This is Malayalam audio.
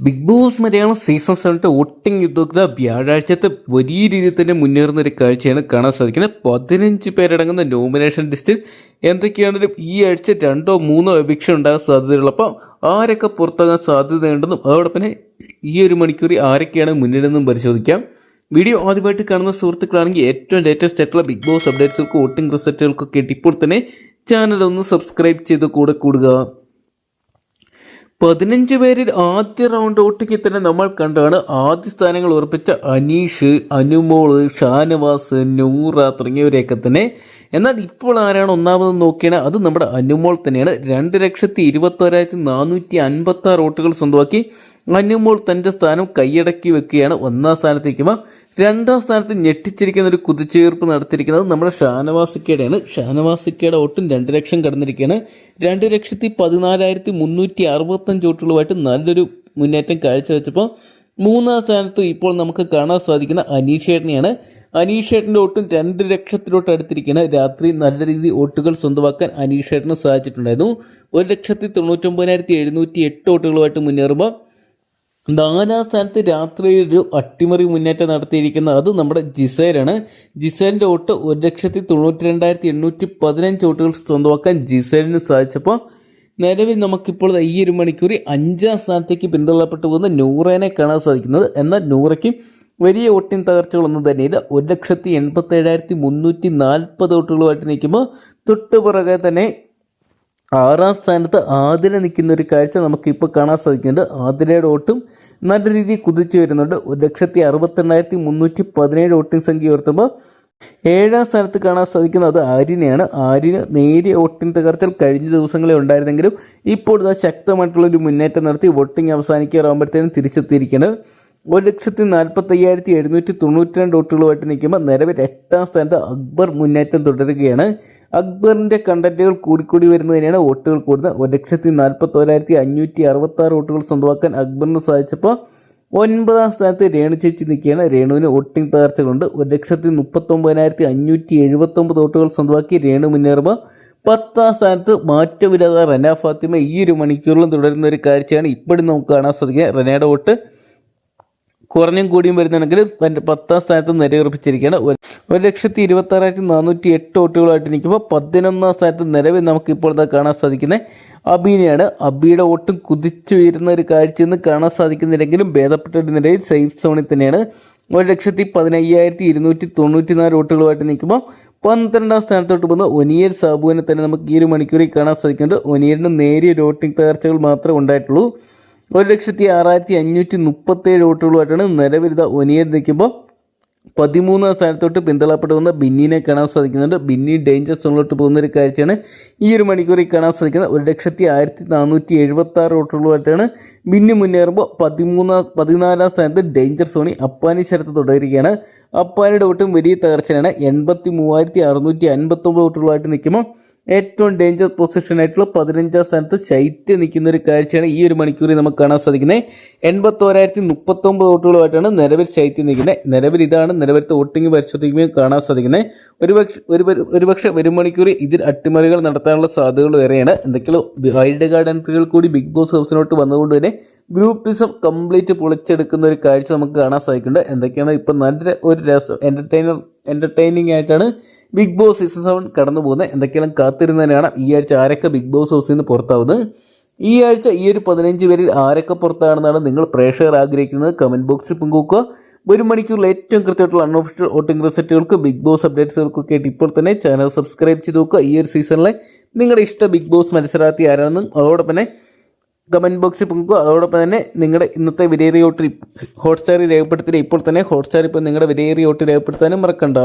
ബിഗ് ബോസ് മലയാളം സീസൺ സെവന്റെ വോട്ടിംഗ് യുദ്ധത്തിൽ വ്യാഴാഴ്ചത്തെ വലിയ രീതിയിൽ തന്നെ മുന്നേറുന്ന ഒരു കാഴ്ചയാണ് കാണാൻ സാധിക്കുന്നത്. പതിനഞ്ച് പേരടങ്ങുന്ന നോമിനേഷൻ ലിസ്റ്റിൽ എന്തൊക്കെയാണെങ്കിലും ഈ ആഴ്ച രണ്ടോ മൂന്നോ എവിക്ഷൻ ഉണ്ടാകാൻ സാധ്യതയുള്ളപ്പോൾ ആരൊക്കെ പുറത്താകാൻ സാധ്യതയുണ്ടെന്നും അതോടൊപ്പം ഈ ഒരു മണിക്കൂറിൽ ആരൊക്കെയാണ് മുന്നിലെന്നും പരിശോധിക്കാം. വീഡിയോ ആദ്യമായിട്ട് കാണുന്ന സുഹൃത്തുക്കളാണെങ്കിൽ ഏറ്റവും ലേറ്റസ്റ്റ് ആയിട്ടുള്ള ബിഗ് ബോസ് അപ്ഡേറ്റ്സുകൾക്കും വോട്ടിംഗ് റിസൾട്ടുകൾക്കൊക്കെ ഇപ്പോൾ തന്നെ ചാനൽ ഒന്ന് സബ്സ്ക്രൈബ് ചെയ്ത് കൂടെ കൂടുക. പതിനഞ്ച് പേരിൽ ആദ്യ റൗണ്ട് ഔട്ടിങ്ങിൽ തന്നെ നമ്മൾ കണ്ടാണ് ആദ്യ സ്ഥാനങ്ങൾ ഉറപ്പിച്ച അനീഷ് അനുമോൾ ഷാനവാസ് നൂറ തുടങ്ങിയവരെയൊക്കെ തന്നെ. എന്നാൽ ഇപ്പോൾ ആരാണ് ഒന്നാമത് നോക്കിയാണ് അത് നമ്മുടെ അനുമോൾ തന്നെയാണ്. രണ്ട് ലക്ഷത്തി ഇരുപത്തോരായിരത്തി നാനൂറ്റി അൻപത്തി ആറ് വോട്ടുകൾ സ്വന്തമാക്കി. അനുമോൾ തന്റെ സ്ഥാനം കൈയടക്കി വെക്കുകയാണ്. ഒന്നാം സ്ഥാനത്തേക്കുമ്പോൾ രണ്ടാം സ്ഥാനത്ത് ഞെട്ടിച്ചിരിക്കുന്ന ഒരു കുതിച്ചുയർപ്പ് നടത്തിയിരിക്കുന്നത് നമ്മുടെ ഷാനവാസിക്കയുടെയാണ്. ഷാനവാസിക്കയുടെ ഓട്ടും രണ്ട് ലക്ഷം കടന്നിരിക്കുകയാണ്. രണ്ട് ലക്ഷത്തി പതിനാലായിരത്തി മുന്നൂറ്റി അറുപത്തഞ്ച് ഓട്ടുകളുമായിട്ട് നല്ലൊരു മുന്നേറ്റം കാഴ്ചവെച്ചപ്പോൾ മൂന്നാം സ്ഥാനത്ത് ഇപ്പോൾ നമുക്ക് കാണാൻ സാധിക്കുന്ന അനീഷേട്ടനെയാണ്. അനീഷേട്ടന്റെ ഓട്ടും രണ്ട് ലക്ഷത്തിലോട്ട് അടുത്തിരിക്കുകയാണ്. രാത്രി നല്ല രീതിയിൽ ഓട്ടുകൾ സ്വന്തമാക്കാൻ അനീഷേട്ടന് സാധിച്ചിട്ടുണ്ടായിരുന്നു. ഒരു ലക്ഷത്തി തൊണ്ണൂറ്റൊമ്പതിനായിരത്തി എഴുന്നൂറ്റി എട്ട് ഓട്ടുകളുമായിട്ട് മുന്നേറുമ്പോൾ നാലാം സ്ഥാനത്ത് രാത്രി ഒരു അട്ടിമറി മുന്നേറ്റം നടത്തിയിരിക്കുന്ന അത് നമ്മുടെ ജിസൈലാണ് ജിസൈലിന്റെ വോട്ട് ഒരു ലക്ഷത്തി തൊണ്ണൂറ്റി രണ്ടായിരത്തി എണ്ണൂറ്റി പതിനഞ്ച് വോട്ടുകൾ സ്വന്തമാക്കാൻ ജിസൈലിന് സാധിച്ചപ്പോൾ നിലവിൽ നമുക്കിപ്പോൾ ഈ ഒരു മണിക്കൂറി അഞ്ചാം സ്ഥാനത്തേക്ക് പിന്തള്ളപ്പെട്ടു പോകുന്ന നൂറേനെ കാണാൻ സാധിക്കുന്നത്. എന്നാൽ നൂറയ്ക്ക് വലിയ വോട്ടിൻ തകർച്ചകളൊന്നും തന്നെയില്ല. ഒരു ലക്ഷത്തി എൺപത്തി ഏഴായിരത്തി മുന്നൂറ്റി നാൽപ്പത് വോട്ടുകളുമായിട്ട് നിൽക്കുമ്പോൾ തൊട്ട് പുറകെ തന്നെ ആറാം സ്ഥാനത്ത് ആതിര നിൽക്കുന്ന ഒരു കാഴ്ച നമുക്കിപ്പോൾ കാണാൻ സാധിക്കുന്നുണ്ട്. ആതിരയുടെ ഓട്ടും നല്ല രീതിയിൽ കുതിച്ചു വരുന്നുണ്ട്. ഒരു ലക്ഷത്തി അറുപത്തെണ്ണായിരത്തി മുന്നൂറ്റി പതിനേഴ് വോട്ടിംഗ് സംഖ്യ ഉയർത്തുമ്പോൾ ഏഴാം സ്ഥാനത്ത് കാണാൻ സാധിക്കുന്നത് അത് ആര്യനെയാണ്. ആര്യന് നേരിയ വോട്ടിംഗ് തകർച്ചൽ കഴിഞ്ഞ ദിവസങ്ങളിൽ ഉണ്ടായിരുന്നെങ്കിലും ഇപ്പോൾ ഇതാ ശക്തമായിട്ടുള്ളൊരു മുന്നേറ്റം നടത്തി വോട്ടിംഗ് അവസാനിക്കാറാകുമ്പോഴത്തേനും തിരിച്ചെത്തിയിരിക്കുന്നത് ഒരു ലക്ഷത്തി നാൽപ്പത്തയ്യായിരത്തി എഴുന്നൂറ്റി തൊണ്ണൂറ്റി രണ്ട് വോട്ടുകളുമായിട്ട് നിൽക്കുമ്പോൾ നിലവിൽ എട്ടാം സ്ഥാനത്ത് അക്ബർ മുന്നേറ്റം തുടരുകയാണ്. അക്ബറിന്റെ കണ്ടന്റുകൾ കൂടിക്കൂടി വരുന്നതിനാണ് വോട്ടുകൾ കൂടുന്നത്. ഒരു ലക്ഷത്തി നാൽപ്പത്തി ഒരായിരത്തി അഞ്ഞൂറ്റി അറുപത്തി ആറ് വോട്ടുകൾ സ്വന്തമാക്കാൻ അക്ബറിന് സാധിച്ചപ്പോൾ ഒൻപതാം സ്ഥാനത്ത് രേണു ചേച്ചി നിൽക്കുകയാണ്. രേണുവിന് വോട്ടിംഗ് തകർച്ചകളുണ്ട്. ഒരു ലക്ഷത്തി മുപ്പത്തൊമ്പതിനായിരത്തി അഞ്ഞൂറ്റി എഴുപത്തൊമ്പത് വോട്ടുകൾ സ്വന്തമാക്കി രേണു മുന്നേറുമ്പോൾ പത്താം സ്ഥാനത്ത് മാറ്റമില്ലാതെ റന ഫാത്തിമ ഈ ഒരു മണിക്കൂറിലും തുടരുന്ന ഒരു കാഴ്ചയാണ് ഇപ്പോഴും നമുക്ക് കാണാൻ സാധിക്കുക. റനയുടെ വോട്ട് കുറഞ്ഞും കൂടിയും വരുന്നുണ്ടെങ്കിൽ തന്റെ പത്താം സ്ഥാനത്ത് നിലയുറപ്പിച്ചിരിക്കുകയാണ് ഒരു ലക്ഷത്തി ഇരുപത്തി ആറായിരത്തി നാനൂറ്റി എട്ട് വോട്ടുകളായിട്ട് നിൽക്കുമ്പോൾ പതിനൊന്നാം സ്ഥാനത്ത് നിലവിൽ നമുക്ക് ഇപ്പോൾ ഇതാ കാണാൻ സാധിക്കുന്നത് അബീനെയാണ്. അബിയുടെ വോട്ടും കുതിച്ചുയരുന്ന ഒരു കാഴ്ചയെന്ന് കാണാൻ സാധിക്കുന്നില്ലെങ്കിലും ഭേദപ്പെട്ട ഒരു നിലയിൽ സേഫ് സോണിൽ തന്നെയാണ്. ഒരു ലക്ഷത്തി പതിനയ്യായിരത്തി ഇരുന്നൂറ്റി തൊണ്ണൂറ്റി നാല് വോട്ടുകളുമായിട്ട് നിൽക്കുമ്പോൾ പന്ത്രണ്ടാം സ്ഥാനത്തോട്ട് പോകുന്ന ഒനിയർ സാബുവിനെ തന്നെ നമുക്ക് ഈ ഒരു മണിക്കൂറിൽ കാണാൻ സാധിക്കുന്നുണ്ട്. ഒനിയലിന് നേരിയ വോട്ടിംഗ് തകർച്ചകൾ മാത്രമേ ഉണ്ടായിട്ടുള്ളൂ. ഒരു ലക്ഷത്തി ആറായിരത്തി അഞ്ഞൂറ്റി മുപ്പത്തേഴ് വോട്ടുകളുമായിട്ടാണ് നിലവിലിത ഒനിയർ നിൽക്കുമ്പോൾ പതിമൂന്നാം സ്ഥാനത്തോട്ട് പിന്തള്ളപ്പെട്ടു വന്ന ബിന്നിനെ കാണാൻ സാധിക്കുന്നുണ്ട്. ബിന്നി ഡേഞ്ചർ സോണിലോട്ട് പോകുന്ന ഒരു കാഴ്ചയാണ് ഈ ഒരു മണിക്കൂറിൽ കാണാൻ സാധിക്കുന്നത്. ഒരു ലക്ഷത്തി ആയിരത്തി നാനൂറ്റി എഴുപത്തി ആറ് വോട്ടുകളുമായിട്ടാണ് ബിന്നി മുന്നേറുമ്പോൾ പതിമൂന്നാം പതിനാലാം സ്ഥാനത്ത് ഡേഞ്ചർ സോണി അപ്പാനി ശരത്ത് തുടരുകയാണ്. അപ്പാനിയുടെ വോട്ടും വലിയ തകർച്ചയാണ് എൺപത്തി മൂവായിരത്തി അറുന്നൂറ്റി അൻപത്തൊമ്പത് വോട്ടുകളുമായിട്ട് നിൽക്കുമ്പോൾ ഏറ്റവും ഡേഞ്ചർ പൊസിഷൻ ആയിട്ടുള്ള പതിനഞ്ചാം സ്ഥാനത്ത് ശൈത്യം നിൽക്കുന്ന ഒരു കാഴ്ചയാണ് ഈ ഒരു മണിക്കൂറിൽ നമുക്ക് കാണാൻ സാധിക്കുന്നത്. എൺപത്തോരായിരത്തി മുപ്പത്തൊമ്പത് വോട്ടുകളുമായിട്ടാണ് നിലവിൽ ശൈത്യം നിൽക്കുന്നത്. നിലവിൽ ഇതാണ് നിലവിലത്തെ വോട്ടിംഗ് പരിശോധിക്കുമ്പോൾ കാണാൻ സാധിക്കുന്നത്. ഒരുപക്ഷെ ഒരു ഒരുപക്ഷെ ഒരു മണിക്കൂറിൽ ഇതിൽ അട്ടിമറികൾ നടത്താനുള്ള സാധ്യതകൾ വരെയാണ് എന്തൊക്കെയുള്ള വൈൽഡ് കാർഡ് എൻട്രികൾ കൂടി ബിഗ് ബോസ് ഹൗസിനോട്ട് വന്നതുകൊണ്ട് തന്നെ ഗ്രൂപ്പിസം കംപ്ലീറ്റ് പൊളിച്ചെടുക്കുന്ന ഒരു കാഴ്ച നമുക്ക് കാണാൻ സാധിക്കുന്നുണ്ട്. എന്തൊക്കെയാണ് ഇപ്പം നല്ല ഒരു രസം എന്റർടൈനർ എന്റർടൈനിങ് ആയിട്ടാണ് ബിഗ് ബോസ് സീസൺ സെവൻ കടന്നു പോകുന്നത്. എന്തൊക്കെയാണ് കാത്തിരുന്നതിനാണ് ഈ ആഴ്ച? ആരൊക്കെ ബിഗ് ബോസ് ഹൗസിൽ നിന്ന് പുറത്താവുന്നത്? ഈ ആഴ്ച ഈ ഒരു പതിനഞ്ച് പേരിൽ ആരൊക്കെ പുറത്താണെന്നാണ് നിങ്ങൾ പ്രേക്ഷകർ ആഗ്രഹിക്കുന്നത്? കമന്റ് ബോക്സിൽ പങ്കുവെക്കുക. ഒരു മണിക്കൂറിൽ ഏറ്റവും കൃത്യമായിട്ടുള്ള അൺഒഫീഷ്യൽ വോട്ടിംഗ് റിസൾട്ടുകൾക്ക് ബിഗ് ബോസ് അപ്ഡേറ്റ്സുകൾക്കൊക്കെ ആയിട്ട് ഇപ്പോൾ തന്നെ ചാനൽ സബ്സ്ക്രൈബ് ചെയ്ത് നോക്കുക. ഈ ഒരു സീസണിലെ നിങ്ങളുടെ ഇഷ്ട ബിഗ് ബോസ് മത്സരാർത്ഥി ആരാണെന്നും അതോടൊപ്പം തന്നെ കമന്റ് ബോക്സിൽ പങ്കുക അതോടൊപ്പം തന്നെ നിങ്ങളുടെ ഇന്നത്തെ വിലയേറിയ വോട്ട് ഹോട്ട്സ്റ്റാറിൽ രേഖപ്പെടുത്തിയിട്ട് ഇപ്പോൾ തന്നെ ഹോട്ട്സ്റ്റാർ ഇപ്പോൾ നിങ്ങളുടെ വിലയേറിയ വോട്ട് രേഖപ്പെടുത്താനും മറക്കണ്ട.